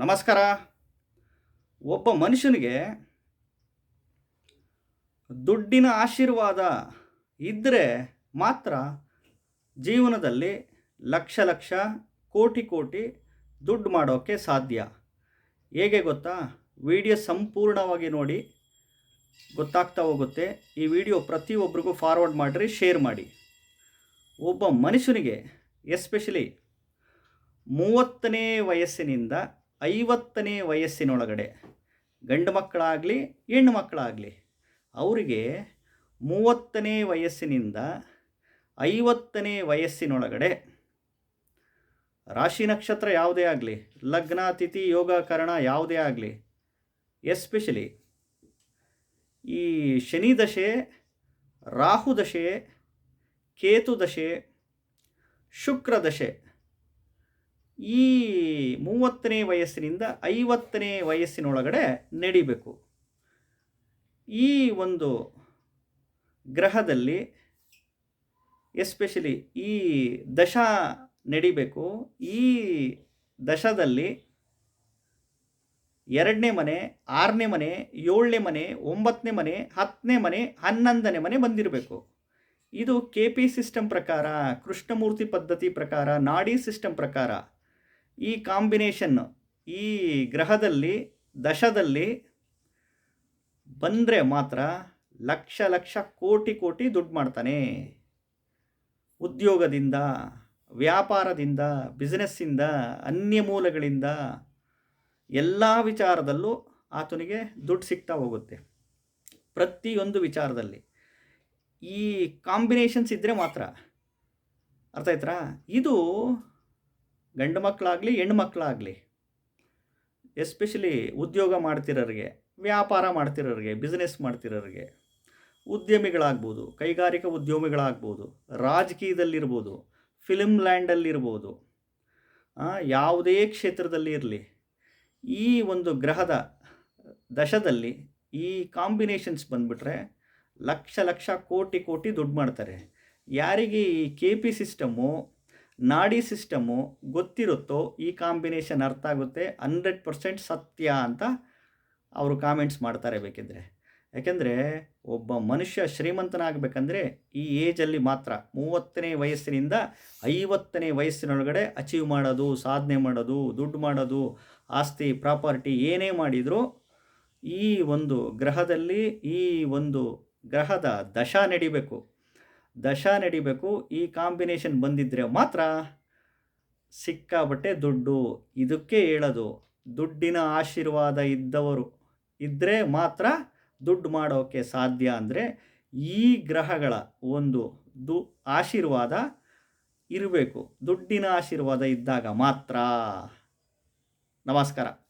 ನಮಸ್ಕಾರ. ಒಬ್ಬ ಮನುಷ್ಯನಿಗೆ ದುಡ್ಡಿನ ಆಶೀರ್ವಾದ ಇದ್ದರೆ ಮಾತ್ರ ಜೀವನದಲ್ಲಿ ಲಕ್ಷ ಲಕ್ಷ, ಕೋಟಿ ಕೋಟಿ ದುಡ್ಡು ಮಾಡೋಕ್ಕೆ ಸಾಧ್ಯ. ಹೇಗೆ ಗೊತ್ತಾ? ವಿಡಿಯೋ ಸಂಪೂರ್ಣವಾಗಿ ನೋಡಿ. ಗೊತ್ತಾಗ್ತಾ ಹೋಗುತ್ತೆ. ಈ ವಿಡಿಯೋ ಪ್ರತಿಯೊಬ್ಬರಿಗೂ ಫಾರ್ವರ್ಡ್ ಮಾಡಿರಿ ಶೇರ್ ಮಾಡಿ. ಒಬ್ಬ ಮನುಷ್ಯನಿಗೆ ಎಸ್ಪೆಷಲಿ ಮೂವತ್ತನೇ ವಯಸ್ಸಿನಿಂದ ಐವತ್ತನೇ ವಯಸ್ಸಿನೊಳಗಡೆ ಗಂಡು ಮಕ್ಕಳಾಗಲಿ, ಹೆಣ್ಣು ಮಕ್ಕಳಾಗಲಿ, ಅವರಿಗೆ ಮೂವತ್ತನೇ ವಯಸ್ಸಿನಿಂದ ಐವತ್ತನೇ ವಯಸ್ಸಿನೊಳಗಡೆ ರಾಶಿ ನಕ್ಷತ್ರ ಯಾವುದೇ ಆಗಲಿ, ಲಗ್ನ, ತಿಥಿ, ಯೋಗಕರಣ ಯಾವುದೇ ಆಗಲಿ ಎಸ್ಪೆಷಲಿ ಈ ಶನಿ ದಶೆ, ರಾಹು ದಶೆ, ಕೇತು ದಶೆ, ಶುಕ್ರ ಈ ಮೂವತ್ತನೇ ವಯಸ್ಸಿನಿಂದ ಐವತ್ತನೇ ವಯಸ್ಸಿನೊಳಗಡೆ ನಡಿಬೇಕು. ಈ ಒಂದು ಗ್ರಹದಲ್ಲಿ ಎಸ್ಪೆಷಲಿ ಈ ದಶ ನಡಿಬೇಕು. ಈ ದಶದಲ್ಲಿ ಎರಡನೇ ಮನೆ, ಆರನೇ ಮನೆ, ಏಳನೇ ಮನೆ, ಒಂಬತ್ತನೇ ಮನೆ, ಹತ್ತನೇ ಮನೆ, ಹನ್ನೊಂದನೇ ಮನೆ ಬಂದಿರಬೇಕು. ಇದು ಕೆ ಪಿ ಸಿಸ್ಟಮ್ ಪ್ರಕಾರ, ಕೃಷ್ಣಮೂರ್ತಿ ಪದ್ಧತಿ ಪ್ರಕಾರ, ನಾಡಿ ಸಿಸ್ಟಮ್ ಪ್ರಕಾರ ಈ ಕಾಂಬಿನೇಷನ್ ಈ ಗ್ರಹದಲ್ಲಿ, ದಶದಲ್ಲಿ ಬಂದರೆ ಮಾತ್ರ ಲಕ್ಷ ಲಕ್ಷ ಕೋಟಿ ಕೋಟಿ ದುಡ್ಡು ಮಾಡ್ತಾನೆ. ಉದ್ಯೋಗದಿಂದ, ವ್ಯಾಪಾರದಿಂದ ಬಿಸ್ನೆಸ್ಸಿಂದ ಅನ್ಯ ಮೂಲಗಳಿಂದ ಎಲ್ಲ ವಿಚಾರದಲ್ಲೂ ಆತನಿಗೆ ದುಡ್ಡು ಸಿಗ್ತಾ ಹೋಗುತ್ತೆ. ಪ್ರತಿಯೊಂದು ವಿಚಾರದಲ್ಲಿ. ಈ ಕಾಂಬಿನೇಷನ್ಸ್ ಇದ್ದರೆ ಮಾತ್ರ. ಅರ್ಥ ಆಯ್ತಾ ಇದು ಗಂಡು ಮಕ್ಕಳಾಗಲಿ, ಹೆಣ್ಣು ಮಕ್ಕಳಾಗಲಿ, ಎಸ್ಪೆಷಲಿ ಉದ್ಯೋಗ ಮಾಡ್ತಿರೋರಿಗೆ, ವ್ಯಾಪಾರ ಮಾಡ್ತಿರೋರಿಗೆ, ಬಿಸ್ನೆಸ್ ಮಾಡ್ತಿರೋರಿಗೆ, ಉದ್ಯಮಿಗಳಾಗ್ಬೋದು, ಕೈಗಾರಿಕಾ ಉದ್ಯಮಿಗಳಾಗ್ಬೋದು, ರಾಜಕೀಯದಲ್ಲಿರ್ಬೋದು, ಫಿಲ್ಮ್ ಲ್ಯಾಂಡಲ್ಲಿರ್ಬೋದು ಯಾವುದೇ ಕ್ಷೇತ್ರದಲ್ಲಿ ಇರಲಿ, ಈ ಒಂದು ಗ್ರಹದ ದಶದಲ್ಲಿ ಈ ಕಾಂಬಿನೇಷನ್ಸ್ ಬಂದುಬಿಟ್ರೆ ಲಕ್ಷ ಲಕ್ಷ ಕೋಟಿ ಕೋಟಿ ದುಡ್ಡು ಮಾಡ್ತಾರೆ. ಯಾರಿಗೆ ಈ ಕೆ ಪಿ ಸಿಸ್ಟಮು ನಾಡಿ ಸಿಸ್ಟಮು ಗೊತ್ತಿರುತ್ತೋ ಈ ಕಾಂಬಿನೇಷನ್ ಅರ್ಥ ಆಗುತ್ತೆ? ಹಂಡ್ರೆಡ್ ಪರ್ಸೆಂಟ್ ಸತ್ಯ ಅಂತ ಅವರು ಕಾಮೆಂಟ್ಸ್ ಮಾಡ್ತಾರೆ ಬೇಕಿದ್ದರೆ ಯಾಕೆಂದರೆ ಒಬ್ಬ ಮನುಷ್ಯ ಶ್ರೀಮಂತನಾಗಬೇಕಂದ್ರೆ ಈ ಏಜಲ್ಲಿ ಮಾತ್ರ ಮೂವತ್ತನೇ ವಯಸ್ಸಿನಿಂದ ಐವತ್ತನೇ ವಯಸ್ಸಿನೊಳಗಡೆ ಅಚೀವ್ ಮಾಡೋದು, ಸಾಧನೆ ಮಾಡೋದು, ದುಡ್ಡು ಮಾಡೋದು, ಆಸ್ತಿ, ಪ್ರಾಪರ್ಟಿ ಏನೇ ಮಾಡಿದರೂ ಈ ಒಂದು ಗ್ರಹದಲ್ಲಿ ಈ ಒಂದು ಗ್ರಹದ ದಶಾ ನಡಿಬೇಕು. ದಶ ನಡಿಬೇಕು. ಈ ಕಾಂಬಿನೇಷನ್ ಬಂದಿದ್ದರೆ ಮಾತ್ರ ಸಿಕ್ಕಾಬಟ್ಟೆ ದುಡ್ಡು. ಇದಕ್ಕೆ ಹೇಳೋದು, ದುಡ್ಡಿನ ಆಶೀರ್ವಾದ ಇದ್ದವರು ಇದ್ದರೆ ಮಾತ್ರ ದುಡ್ಡು ಮಾಡೋಕ್ಕೆ ಸಾಧ್ಯ ಅಂದರೆ ಈ ಗ್ರಹಗಳ ಒಂದು ದು ಆಶೀರ್ವಾದ ಇರಬೇಕು. ದುಡ್ಡಿನ ಆಶೀರ್ವಾದ ಇದ್ದಾಗ ಮಾತ್ರ. ನಮಸ್ಕಾರ.